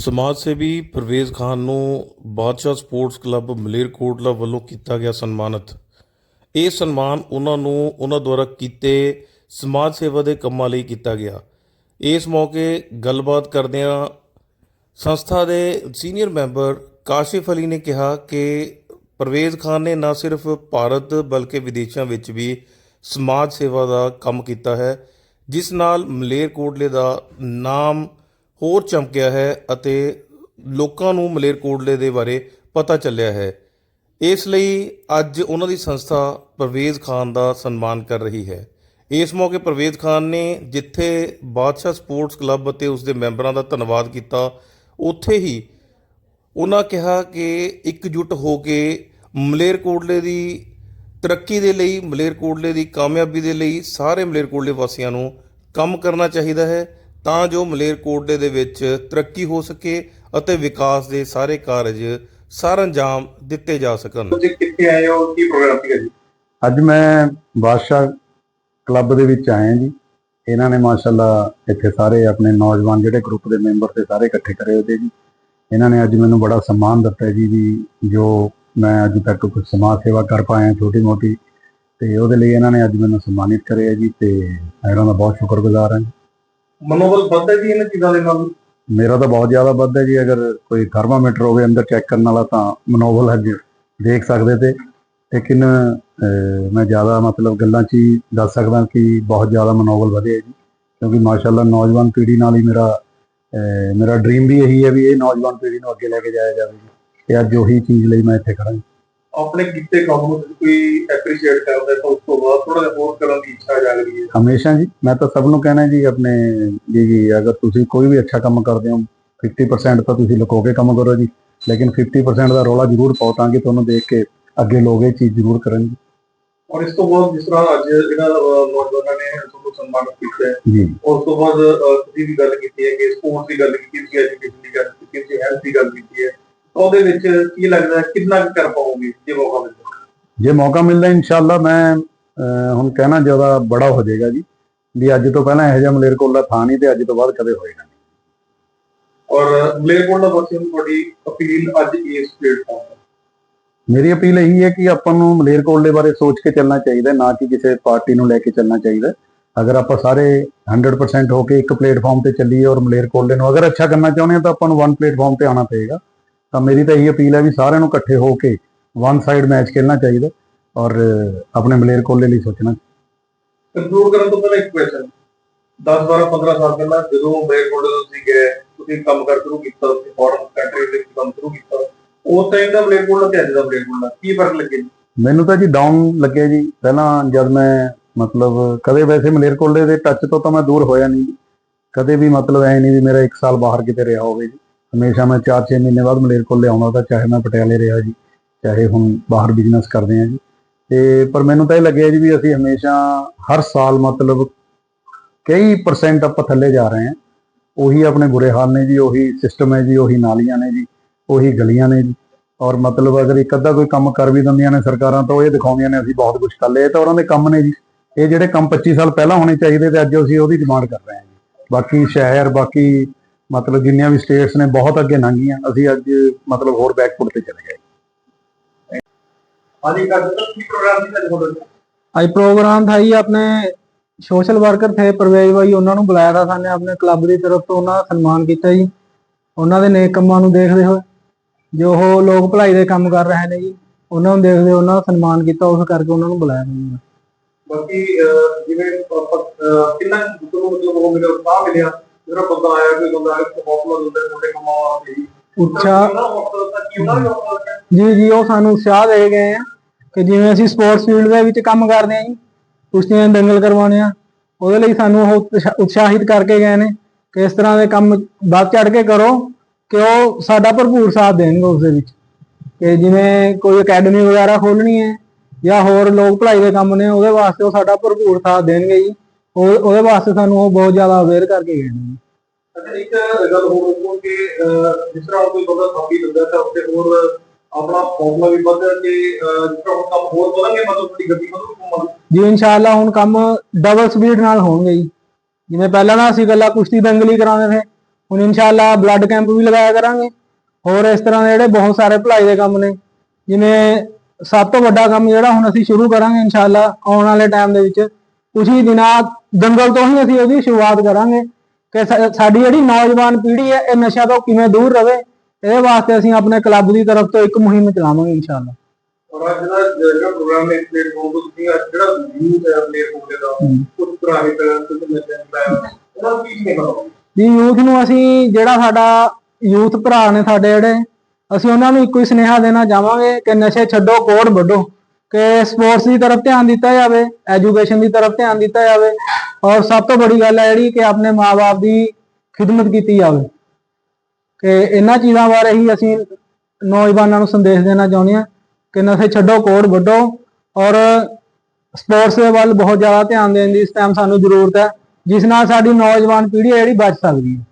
ਸਮਾਜ ਸੇਵੀ ਪਰਵੇਜ਼ ਖਾਨ ਨੂੰ ਬਾਦਸ਼ਾਹ ਸਪੋਰਟਸ ਕਲੱਬ ਮਲੇਰਕੋਟਲਾ ਵੱਲੋਂ ਕੀਤਾ ਗਿਆ ਸਨਮਾਨਿਤ। ਇਹ ਸਨਮਾਨ ਉਹਨਾਂ ਨੂੰ ਉਹਨਾਂ ਦੁਆਰਾ ਕੀਤੇ ਸਮਾਜ ਸੇਵਾ ਦੇ ਕੰਮਾਂ ਲਈ ਕੀਤਾ ਗਿਆ। ਇਸ ਮੌਕੇ ਗੱਲਬਾਤ ਕਰਦਿਆਂ ਸੰਸਥਾ ਦੇ ਸੀਨੀਅਰ ਮੈਂਬਰ ਕਾਸ਼ਿਫ ਅਲੀ ਨੇ ਕਿਹਾ ਕਿ ਪਰਵੇਜ਼ ਖਾਨ ਨੇ ਨਾ ਸਿਰਫ ਭਾਰਤ ਬਲਕਿ ਵਿਦੇਸ਼ਾਂ ਵਿੱਚ ਵੀ ਸਮਾਜ ਸੇਵਾ ਦਾ ਕੰਮ ਕੀਤਾ ਹੈ, ਜਿਸ ਨਾਲ ਮਲੇਰਕੋਟਲੇ ਦਾ ਨਾਮ ਹੋਰ ਚਮਕਿਆ ਹੈ ਅਤੇ ਲੋਕਾਂ ਨੂੰ ਮਲੇਰਕੋਟਲੇ ਦੇ ਬਾਰੇ ਪਤਾ ਚੱਲਿਆ ਹੈ। ਇਸ ਲਈ ਅੱਜ ਉਹਨਾਂ ਦੀ ਸੰਸਥਾ ਪਰਵੇਜ਼ ਖਾਨ ਦਾ ਸਨਮਾਨ ਕਰ ਰਹੀ ਹੈ। ਇਸ ਮੌਕੇ ਪਰਵੇਜ਼ ਖਾਨ ਨੇ ਜਿੱਥੇ ਬਾਦਸ਼ਾਹ ਸਪੋਰਟਸ ਕਲੱਬ ਅਤੇ ਉਸ ਦੇ ਮੈਂਬਰਾਂ ਦਾ ਧੰਨਵਾਦ ਕੀਤਾ, ਉੱਥੇ ਹੀ ਉਹਨਾਂ ਕਿਹਾ ਕਿ ਇਕਜੁੱਟ ਹੋ ਕੇ ਮਲੇਰਕੋਟਲੇ ਦੀ ਤਰੱਕੀ ਦੇ ਲਈ ਮਲੇਰਕੋਟਲੇ ਦੀ ਕਾਮਯਾਬੀ ਦੇ ਲਈ ਸਾਰੇ ਮਲੇਰਕੋਟਲੇ ਵਾਸੀਆਂ ਨੂੰ ਕੰਮ ਕਰਨਾ ਚਾਹੀਦਾ ਹੈ। ਤਾਂ ਜੋ ਮਲੇਰਕੋਟਲੇ ਦੇ ਵਿੱਚ ਤਰੱਕੀ ਹੋ ਸਕੇ ਅਤੇ ਵਿਕਾਸ ਦੇ ਸਾਰੇ ਕਾਰਜ ਸਰ ਅੰਜਾਮ ਦਿੱਤੇ ਜਾ ਸਕਣ। ਤੁਸੀਂ ਕਿੱਥੇ ਆਏ ਹੋ? ਕੀ ਪ੍ਰੋਗਰਾਮ ਸੀਗਾ ਜੀ? ਅੱਜ ਮੈਂ ਬਾਦਸ਼ਾਹ ਕਲੱਬ ਦੇ ਵਿੱਚ ਆਇਆ ਜੀ। ਇਹਨਾਂ ਨੇ ਮਾਸ਼ਾਅੱਲਾ ਇੱਥੇ ਸਾਰੇ ਆਪਣੇ ਨੌਜਵਾਨ ਜਿਹੜੇ ਗਰੁੱਪ ਦੇ ਮੈਂਬਰ ਤੇ ਸਾਰੇ ਇਕੱਠੇ ਕਰੇ ਹੋਏ ਤੇ ਜੀ। ਇਹਨਾਂ ਨੇ ਅੱਜ ਮੈਨੂੰ ਬੜਾ ਸਨਮਾਨ ਦਿੱਤਾ ਜੀ ਵੀ ਜੋ ਮੈਂ ਅੱਜ ਤੱਕ ਕੁਝ ਸਮਾਜ ਸੇਵਾ ਕਰ ਪਾਇਆ ਛੋਟੀ ਮੋਟੀ ਤੇ ਉਹਦੇ ਲਈ ਇਹਨਾਂ ਨੇ ਅੱਜ ਮੈਨੂੰ ਸਨਮਾਨਿਤ ਕਰਿਆ ਜੀ ਤੇ ਮੈਂ ਇਹਨਾਂ ਦਾ ਬਹੁਤ ਸ਼ੁਕਰਗੁਜ਼ਾਰ ਹਾਂ ਮਨੋਬਲ ਵੱਧਦਾ ਜੀ ਇਹਨਾਂ ਚੀਜ਼ਾਂ ਦੇ ਨਾਲ? ਮੇਰਾ ਤਾਂ ਬਹੁਤ ਜ਼ਿਆਦਾ ਵੱਧਦਾ ਜੀ, ਅਗਰ ਕੋਈ ਥਰਮਾਮੀਟਰ ਹੋਵੇ ਅੰਦਰ ਚੈੱਕ ਕਰਨ ਵਾਲਾ ਤਾਂ ਮਨੋਬਲ ਅੱਜ ਦੇਖ ਸਕਦੇ ਤੇ। ਲੇਕਿਨ ਮੈਂ ਜ਼ਿਆਦਾ ਮਤਲਬ ਗੱਲਾਂ 'ਚ ਹੀ ਦੱਸ ਸਕਦਾ ਕਿ ਬਹੁਤ ਜ਼ਿਆਦਾ ਮਨੋਬਲ ਵਧਿਆ ਜੀ। ਕਿਉਂਕਿ ਮਾਸ਼ਾਅੱਲਾ ਨੌਜਵਾਨ ਪੀੜ੍ਹੀ ਨਾਲ ਹੀ ਮੇਰਾ ਮੇਰਾ ਡ੍ਰੀਮ ਵੀ ਇਹੀ ਹੈ ਵੀ ਇਹ ਨੌਜਵਾਨ ਪੀੜ੍ਹੀ ਨੂੰ ਅੱਗੇ ਲੈ ਕੇ ਜਾਇਆ ਜਾਵੇ ਜੀ। ਤੇ ਅੱਜ ਉਹੀ ਚੀਜ਼ ਲਈ ਮੈਂ ਇੱਥੇ ਖੜਾ ਹਾਂ। ਆਪਣੇ ਕੀਤੇ ਕੰਮ ਨੂੰ ਤੁਸੀਂ ਕੋਈ ਐਪਰੀਸ਼ੀਏਟ ਕਰਦਾ ਹੈ ਤਾਂ ਉਸ ਤੋਂ ਬਾਅਦ ਥੋੜਾ ਜਿਹਾ ਹੋਰ ਕਰਨ ਦੀ ਇੱਛਾ ਜਾਗਦੀ ਹੈ। ਹਮੇਸ਼ਾ ਜੀ ਮੈਂ ਤਾਂ ਸਭ ਨੂੰ ਕਹਿਣਾ ਜੀ ਆਪਣੇ ਜੀ ਜੀ ਅਗਰ ਤੁਸੀਂ ਕੋਈ ਵੀ ਅੱਛਾ ਕੰਮ ਕਰਦੇ ਹੋ 50% ਤਾਂ ਤੁਸੀਂ ਲੁਕੋ ਕੇ ਕੰਮ ਕਰੋ ਜੀ ਲੇਕਿਨ 50% ਦਾ ਰੋਲਾ ਜ਼ਰੂਰ ਪਾਓ ਤਾਂ ਕਿ ਤੁਹਾਨੂੰ ਦੇਖ ਕੇ ਅੱਗੇ ਲੋਕ ਇਹ ਚੀਜ਼ ਜ਼ਰੂਰ ਕਰਨਗੇ ਔਰ ਇਸ ਤੋਂ ਬਾਅਦ ਜਿਸ ਤਰ੍ਹਾਂ ਅੱਜ ਅਹ, ਨੌਜਵਾਨਾਂ ਨੇ ਤੁਹਾਨੂੰ ਸਨਮਾਨਿਤ ਕੀਤਾ ਹੈ ਜੀ। ਉਸ ਤੋਂ ਬਾਅਦ ਤੁਸੀਂ ਵੀ ਗੱਲ ਕੀਤੀ ਹੈ ਕਿ ਸਪੋਰਟ ਦੀ ਗੱਲ ਕੀਤੀ ਸੀ ਐਜੂਕੇਸ਼ਨ ਦੀ ਗੱਲ ਕੀਤੀ ਸੀ ਹੈਲਥ ਦੀ ਗੱਲ ਕੀਤੀ ਹੈ। ਉਹਦੇ ਵਿੱਚ ਕੀ ਲੱਗਦਾ ਕਿੰਨਾ ਕੁ ਕਰ ਪਾਓਗੇ ਜੇ ਮੌਕਾ ਮਿਲੇ ਜੇ ਮੌਕਾ ਮਿਲਦਾ ਇਨਸ਼ਾਅੱਲਾ ਮੈਂ ਹੁਣ ਕਹਿਣਾ ਜ਼ਿਆਦਾ ਬੜਾ ਹੋ ਜਾਏਗਾ ਜੀ ਵੀ ਅੱਜ ਤੋਂ ਪਹਿਲਾਂ ਇਹੋ ਜਿਹਾ ਮਲੇਰਕੋਟਲਾ ਥਾਂ ਨਹੀਂ ਤੇ ਅੱਜ ਤੋਂ ਬਾਅਦ ਕਦੇ ਹੋਏਗਾ ਨਹੀਂ। ਔਰ ਮਲੇਰਕੋਟਲਾ ਵਾਸੀਆਂ ਨੂੰ ਤੁਹਾਡੀ ਅਪੀਲ ਅੱਜ ਇਸ ਪਲੇਟਫਾਰਮ ਤੇ? ਮੇਰੀ ਅਪੀਲ ਇਹੀ ਹੈ ਕਿ ਆਪਾਂ ਨੂੰ ਮਲੇਰਕੋਟਲੇ ਬਾਰੇ ਸੋਚ ਕੇ ਚੱਲਣਾ ਚਾਹੀਦਾ ਨਾ ਕਿ ਕਿਸੇ ਪਾਰਟੀ ਨੂੰ ਲੈ ਕੇ ਚੱਲਣਾ ਚਾਹੀਦਾ। ਅਗਰ ਆਪਾਂ ਸਾਰੇ 100% ਹੋ ਕੇ ਇੱਕ ਪਲੇਟਫਾਰਮ ਤੇ ਚੱਲੀਏ ਔਰ ਮਲੇਰਕੋਟਲੇ ਨੂੰ ਅਗਰ ਅੱਛਾ ਕਰਨਾ ਚਾਹੁੰਦੇ ਹਾਂ ਤਾਂ ਆਪਾਂ ਨੂੰ ਵਨ ਪਲੇਟਫਾਰਮ ਤੇ ਆਉਣਾ ਪਏਗਾ। ਤਾਂ ਮੇਰੀ ਤਾਂ ਇਹੀ ਅਪੀਲ ਹੈ ਵੀ ਸਾਰਿਆਂ ਨੂੰ ਇਕੱਠੇ ਹੋ ਕੇ ਵਨ ਸਾਈਡ ਮੈਚ ਖੇਲਣਾ ਚਾਹੀਦਾ ਔਰ ਆਪਣੇ ਮਲੇਰਕੋਟਲੇ ਲਈ ਸੋਚਣਾ ਕੰਕਲੂਡ ਕਰਨ ਤੋਂ ਪਹਿਲਾਂ ਇੱਕ ਕੁਐਸਚਨ 10 12 15 ਸਾਲ ਪਹਿਲਾਂ ਜਦੋਂ ਮਲੇਰਕੋਟਲਾ ਤੋਂ ਤੁਸੀਂ ਗਏ ਤੁਸੀਂ ਕੰਮ ਕਰ ਸ਼ੁਰੂ ਕੀਤਾ ਤੁਸੀਂ ਫੋਰਨ ਕੰਟਰੀ ਦੇ ਵਿੱਚ ਕੰਮ ਸ਼ੁਰੂ ਕੀਤਾ ਉਸ ਟਾਈਮ ਦਾ ਮਲੇਰਕੋਟਲਾ ਤੇ ਅੱਜ ਦਾ ਮਲੇਰਕੋਟਲਾ ਕੀ ਫ਼ਰਕ ਲੱਗੇ ਮੈਨੂੰ ਤਾਂ ਜੀ ਡਾਊਨ ਲੱਗਿਆ ਜੀ। ਪਹਿਲਾਂ ਜਦ ਮੈਂ ਮਤਲਬ ਕਦੇ ਵੈਸੇ ਮਲੇਰਕੋਟਲੇ ਦੇ ਟੱਚ ਤੋਂ ਤਾਂ ਮੈਂ ਦੂਰ ਹੋਇਆ ਨਹੀਂ ਜੀ। ਕਦੇ ਵੀ ਮਤਲਬ ਐ ਨਹੀਂ ਵੀ ਮੇਰਾ 1 ਸਾਲ ਬਾਹਰ ਕਿਤੇ ਰਿਹਾ ਹੋਵੇ ਜੀ। ਹਮੇਸ਼ਾ ਮੈਂ 4-6 ਮਹੀਨੇ ਬਾਅਦ ਮਲੇਰਕੋਟਲੇ ਆਉਂਦਾ ਤਾਂ ਚਾਹੇ ਮੈਂ ਪਟਿਆਲੇ ਰਿਹਾ ਜੀ, ਚਾਹੇ ਹੁਣ ਬਾਹਰ ਬਿਜ਼ਨਸ ਕਰਦੇ ਹਾਂ ਜੀ। ਤੇ ਪਰ ਮੈਨੂੰ ਤਾਂ ਇਹ ਲੱਗਿਆ ਜੀ ਵੀ ਅਸੀਂ ਹਮੇਸ਼ਾ ਹਰ ਸਾਲ ਮਤਲਬ ਕਈ ਪਰਸੈਂਟ ਆਪਾਂ ਥੱਲੇ ਜਾ ਰਹੇ ਹਾਂ। ਉਹੀ ਆਪਣੇ ਬੁਰੇ ਹਾਲ ਨੇ ਜੀ, ਉਹੀ ਸਿਸਟਮ ਹੈ ਜੀ, ਉਹੀ ਨਾਲੀਆਂ ਨੇ ਜੀ, ਉਹੀ ਗਲੀਆਂ ਨੇ ਜੀ। ਔਰ ਮਤਲਬ ਅਗਰ ਇੱਕ ਅੱਧਾ ਕੋਈ ਕੰਮ ਕਰ ਵੀ ਦਿੰਦੀਆਂ ਨੇ ਸਰਕਾਰਾਂ ਤਾਂ ਉਹ ਇਹ ਦਿਖਾਉਂਦੀਆਂ ਨੇ ਅਸੀਂ ਬਹੁਤ ਕੁਝ ਕਰ ਲਿਆ ਤਾਂ ਉਹਨਾਂ ਦੇ ਕੰਮ ਨੇ ਜੀ। ਇਹ ਜਿਹੜੇ ਕੰਮ 25 ਸਾਲ ਪਹਿਲਾਂ ਹੋਣੇ ਚਾਹੀਦੇ ਤੇ ਅੱਜ ਅਸੀਂ ਉਹਦੀ ਡਿਮਾਂਡ ਕਰ ਰਹੇ ਹਾਂ ਜੀ। ਬਾਕੀ ਸ਼ਹਿਰ, ਬਾਕੀ ਮਤਲਬ ਜਿੰਨੀਆਂ ਵੀ ਸਟੇਟਸ ਨੇ ਬਹੁਤ ਅੱਗੇ ਲੰਘੀਆਂ ਅਸੀਂ ਅੱਜ ਮਤਲਬ ਹੋਰ ਬੈਕਫੁੱਟ ਤੇ ਚਲੇ ਗਏ। ਹਾਂਜੀ ਕਾਕਾ ਕੀ ਪ੍ਰੋਗਰਾਮ ਸੀ ਤੁਹਾਡੇ ਕੋਲ? ਅੱਜ ਪ੍ਰੋਗਰਾਮ ਥਾ ਹੀ ਆਪਣੇ ਸੋਸ਼ਲ ਵਰਕਰ ਥੇ ਪ੍ਰਵੇਸ਼ ਭਾਈ ਉਹਨਾਂ ਨੂੰ ਬੁਲਾਇਆ ਥਾ ਸਾਨੇ ਆਪਣੇ ਕਲੱਬ ਦੀ ਤਰਫ ਤੋਂ ਉਹਨਾਂ ਦਾ ਸਨਮਾਨ ਕੀਤਾ ਜੀ। ਉਹਨਾਂ ਦੇ ਨੇਕ ਕੰਮਾਂ ਨੂੰ ਦੇਖਦੇ ਹੋਏ ਜੋ ਉਹ ਲੋਕ ਭਲਾਈ ਦੇ ਕੰਮ ਕਰ ਰਹੇ ਨੇ ਜੀ ਉਹਨਾਂ ਨੂੰ ਦੇਖਦੇ ਉਹਨਾਂ ਦਾ ਸਨਮਾਨ ਕੀਤਾ ਉਸ ਕਰਕੇ ਉਹਨਾਂ ਨੂੰ ਬੁਲਾਇਆ ਬਾਕੀ ਜਿਵੇਂ ਕਿੰਨਾ ਤੁਹਾਨੂੰ ਮਤਲਬ ਉਹ ਮਿਲਿਆ ਮਿਲਿਆ? ਜਿਹੜਾ ਬੰਦਾ ਆਇਆ ਕੋਈ ਬੰਦਾ ਆਇਆ ਕੋਈ ਹੌਸਲਾ ਦਿੰਦਾ ਤੁਹਾਡੇ ਕੰਮਾਂ ਵਾਸਤੇ ਜੀ ਉਤਸ਼ਾਹ ਉਹਨਾਂ ਨੂੰ ਹੌਸਲਾ ਦਿੱਤਾ ਕੀ ਉਹਨਾਂ ਨੂੰ ਹੌਸਲਾ ਦਿੱਤਾ ਜੀ ਜੀ ਉਹ ਸਾਨੂੰ ਉਤਸ਼ਾਹ ਦੇ ਗਏ ਆ ਕਿ ਜਿਵੇਂ ਅਸੀਂ ਸਪੋਰਟਸ ਫੀਲਡ ਦੇ ਵਿੱਚ ਕੰਮ ਕਰਦੇ ਆ ਜੀ ਕੁਸ਼ਤੀਆਂ ਦੰਗਲ ਕਰਵਾਉਣੇ ਆ ਉਹਦੇ ਲਈ ਸਾਨੂੰ ਉਹ ਉਤਸ਼ਾ- ਉਤਸ਼ਾਹਿਤ ਕਰਕੇ ਗਏ ਨੇ ਕਿ ਇਸ ਤਰ੍ਹਾਂ ਦੇ ਕੰਮ ਵੱਧ ਚੜ ਕੇ ਕਰੋ ਕਿ ਉਹ ਸਾਡਾ ਭਰਪੂਰ ਸਾਥ ਦੇਣਗੇ ਉਸ ਦੇ ਵਿੱਚ। ਕਿ ਜਿਵੇਂ ਕੋਈ ਅਕੈਡਮੀ ਵਗੈਰਾ ਖੋਲਣੀ ਹੈ ਜਾਂ ਹੋਰ ਲੋਕ ਭਲਾਈ ਦੇ ਕੰਮ ਨੇ ਉਹਦੇ ਵਾਸਤੇ ਉਹ ਸਾਡਾ ਭਰਪੂਰ ਸਾਥ ਦੇਣਗੇ ਜੀ। ਉਹ ਉਹਦੇ ਵਾਸਤੇ ਸਾਨੂੰ ਉਹ ਬਹੁਤ ਜ਼ਿਆਦਾ ਅਵੇਅਰ ਕਰਕੇ ਗਏ ਨੇ। ਜੀ। ਅੱਛਾ ਇੱਕ ਗੱਲ ਹੋਰ ਦੱਸੋ ਕਿ ਅਹ, ਜਿਸ ਤਰ੍ਹਾਂ ਕੋਈ ਬੰਦਾ ਥਾਪੀ ਦਿੰਦਾ ਤਾਂ ਉੱਤੇ ਹੋਰ ਆਪਣਾ ਹੌਸਲਾ ਵੀ ਵੱਧਦਾ ਕਿ ਅਹ, ਜਿਸ ਤਰ੍ਹਾਂ ਹੁਣ ਕੰਮ ਹੋਰ ਵਧਣਗੇ ਮਤਲਬ ਤੁਹਾਡੀ ਗੱਡੀ ਵਧੂ ਜੀ ਇਨਸ਼ਾਅੱਲਾ ਹੁਣ ਕੰਮ ਡਬਲ ਸਪੀਡ ਨਾਲ ਹੋਣਗੇ ਜੀ। ਜਿਵੇਂ ਪਹਿਲਾਂ ਨਾ ਅਸੀਂ ਗੱਲਾਂ ਕੁਸ਼ਤੀ ਦੰਗਲੀ ਕਰਾਉਂਦੇ ਸੀ ਹੁਣ ਇਨਸ਼ਾਅੱਲਾ ਬਲੱਡ ਕੈਂਪ ਵੀ ਲਗਾਇਆ ਕਰਾਂਗੇ। ਹੋਰ ਇਸ ਤਰ੍ਹਾਂ ਦੇ ਜਿਹੜੇ ਬਹੁਤ ਸਾਰੇ ਭਲਾਈ ਦੇ ਕੰਮ ਨੇ ਜਿਵੇਂ ਸਭ ਤੋਂ ਵੱਡਾ ਕੰਮ ਜਿਹੜਾ ਹੁਣ ਅਸੀਂ ਸ਼ੁਰੂ ਕਰਾਂਗੇ ਇਨਸ਼ਾਅੱਲਾ ਆਉਣ ਵਾਲੇ ਟਾਈਮ ਦੇ ਵਿੱਚ ਹੀ ਦਿਨਾਂ ਦੰਗਲ ਤੋਂ ਹੀ ਅਸੀਂ ਉਹਦੀ ਸ਼ੁਰੂਆਤ ਕਰਾਂਗੇ ਕਿ ਸਾਡੀ ਜਿਹੜੀ ਨੌਜਵਾਨ ਪੀੜ੍ਹੀ ਹੈ ਇਹ ਨਸ਼ਾ ਤੋਂ ਕਿਵੇਂ ਦੂਰ ਰਵੇ ਇਹਦੇ ਵਾਸਤੇ ਅਸੀਂ ਆਪਣੇ ਕਲੱਬ ਦੀ ਤਰਫ ਤੋਂ ਇੱਕ ਮੁਹਿੰਮ ਚਲਾਵਾਂਗੇ ਇਨਸ਼ਾਅੱਲਾ। ਔਰ ਅੱਜ ਦਾ ਜਿਹੜਾ ਪ੍ਰੋਗਰਾਮ ਹੈ ਪਲੇਟਫਾਰਮ ਤੋਂ ਤੁਸੀਂ ਅੱਜ ਜਿਹੜਾ ਯੂਥ ਹੈ ਦਾ। ਉਸ ਤਰ੍ਹਾਂ ਹੀ ਉਹਨਾਂ ਨੂੰ ਕੀ ਜੀ ਯੂਥ ਨੂੰ ਅਸੀਂ ਜਿਹੜਾ ਸਾਡਾ ਯੂਥ ਭਰਾ ਨੇ ਸਾਡੇ ਜਿਹੜੇ ਅਸੀਂ ਉਹਨਾਂ ਨੂੰ ਇੱਕੋ ਹੀ ਸੁਨੇਹਾ ਦੇਣਾ ਚਾਹਾਂਗੇ ਕਿ ਨਸ਼ੇ ਛੱਡੋ ਕੋੜ ਵੱਢੋ। ਕਿ ਸਪੋਰਟਸ ਦੀ ਤਰਫ ਧਿਆਨ ਦਿੱਤਾ ਜਾਵੇ ਐਜੂਕੇਸ਼ਨ ਦੀ ਤਰਫ ਧਿਆਨ ਦਿੱਤਾ ਜਾਵੇ ਔਰ ਸਭ ਤੋਂ ਵੱਡੀ ਗੱਲ ਹੈ ਜਿਹੜੀ ਕਿ ਆਪਣੇ ਮਾਪੇ ਦੀ ਖਿਦਮਤ ਕੀਤੀ ਜਾਵੇ। ਕਿ ਇਹਨਾਂ ਚੀਜ਼ਾਂ ਬਾਰੇ ਹੀ ਅਸੀਂ ਨੌਜਵਾਨਾਂ ਨੂੰ ਸੰਦੇਸ਼ ਦੇਣਾ ਚਾਹੁੰਦੇ ਹਾਂ ਕਿ ਨਸ਼ੇ ਛੱਡੋ, ਕੋੜ ਵੱਢੋ ਔਰ ਸਪੋਰਟਸ ਦੇ ਵੱਲ ਬਹੁਤ ਜ਼ਿਆਦਾ ਧਿਆਨ ਦੇਣ ਦੀ ਇਸ ਟਾਈਮ ਸਾਨੂੰ ਜ਼ਰੂਰਤ ਹੈ, ਜਿਸ ਨਾਲ ਸਾਡੀ ਨੌਜਵਾਨ ਪੀੜ੍ਹੀ ਜਿਹੜੀ ਬਚ ਸਕਦੀ ਹੈ।